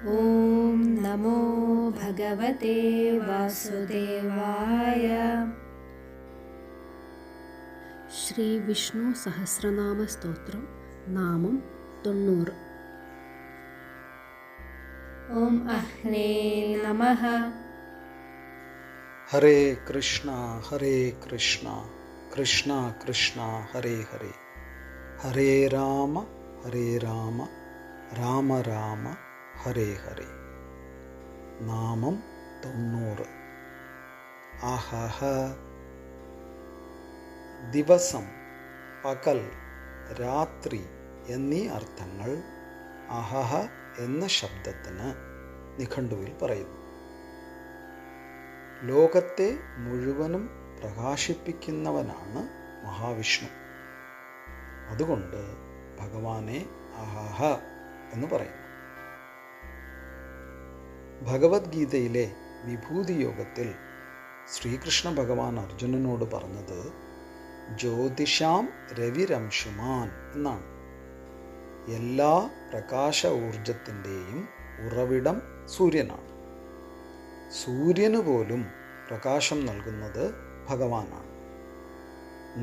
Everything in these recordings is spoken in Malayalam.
ॐ नमो भगवते वासुदेवाय। श्रीविष्णुसहस्रनामस्तोत्रं नामं नाम ॐ अह्ने नमः। हरे कृष्ण हरे कृष्ण कृष्ण कृष्ण हरे हरे। हरे राम हरे राम राम राम। ഹരേ ഹരേ. നാമം തൊണ്ണൂറ്. ആഹഹ. ദിവസം പകൽ രാത്രി എന്നീ അർത്ഥങ്ങൾ അഹഹ എന്ന ശബ്ദത്തിന് നിഘണ്ടുവിൽ പറയുന്നു. ലോകത്തെ മുഴുവനും പ്രകാശിപ്പിക്കുന്നവനാണ് മഹാവിഷ്ണു. അതുകൊണ്ട് ഭഗവാനെ അഹഹ എന്ന് പറയുന്നു. ഭഗവത്ഗീതയിലെ വിഭൂതിയോഗത്തിൽ ശ്രീകൃഷ്ണ ഭഗവാൻ അർജുനനോട് പറഞ്ഞത് ജ്യോതിഷാം രവിരംശുമാൻ എന്നാണ്. എല്ലാ പ്രകാശ ഊർജത്തിന്റെയും ഉറവിടം സൂര്യനാണ്. സൂര്യന് പോലും പ്രകാശം നൽകുന്നത് ഭഗവാനാണ്.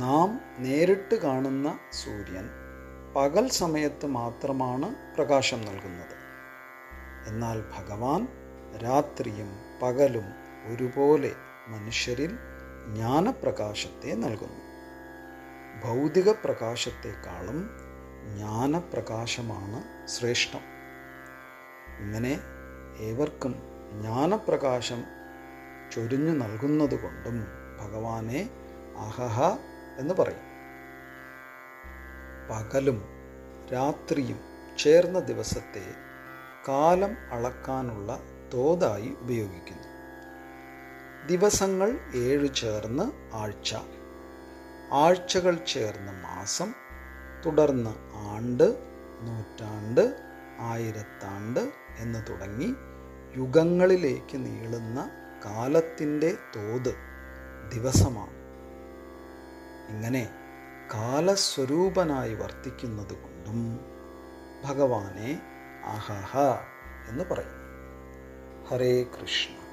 നാം നേരിട്ട് കാണുന്ന സൂര്യൻ പകൽ സമയത്ത് മാത്രമാണ് പ്രകാശം നൽകുന്നത്. എന്നാൽ ഭഗവാൻ രാത്രിയും പകലും ഒരുപോലെ മനുഷ്യരിൽ ജ്ഞാനപ്രകാശത്തെ നൽകുന്നു. ഭൗതിക പ്രകാശത്തെക്കാളും ജ്ഞാനപ്രകാശമാണ് ശ്രേഷ്ഠം. ഇങ്ങനെ ഏവർക്കും ജ്ഞാനപ്രകാശം ചൊരിഞ്ഞു നൽകുന്നതുകൊണ്ടും ഭഗവാനെ അഹഹ എന്ന് പറയും. പകലും രാത്രിയും ചേർന്ന ദിവസത്തെ കാലം അളക്കാനുള്ള തോതായി ഉപയോഗിക്കുന്നു. ദിവസങ്ങൾ ഏഴ് ചേർന്ന് ആഴ്ച. ആഴ്ചകൾ ചേർന്ന് മാസം തുടർന്ന് ആണ്ട് നൂറ്റാണ്ട് ആയിരത്താണ്ട് എന്ന് തുടങ്ങി യുഗങ്ങളിലേക്ക് നീളുന്ന കാലത്തിന്റെ തോത് ദിവസമാണ്. ഇങ്ങനെ കാലസ്വരൂപനായി വർത്തിക്കുന്നത് കൊണ്ടും ഭഗവാനെ അഹഹ എന്ന് പറയുന്നു ഹരേ കൃഷ്ണ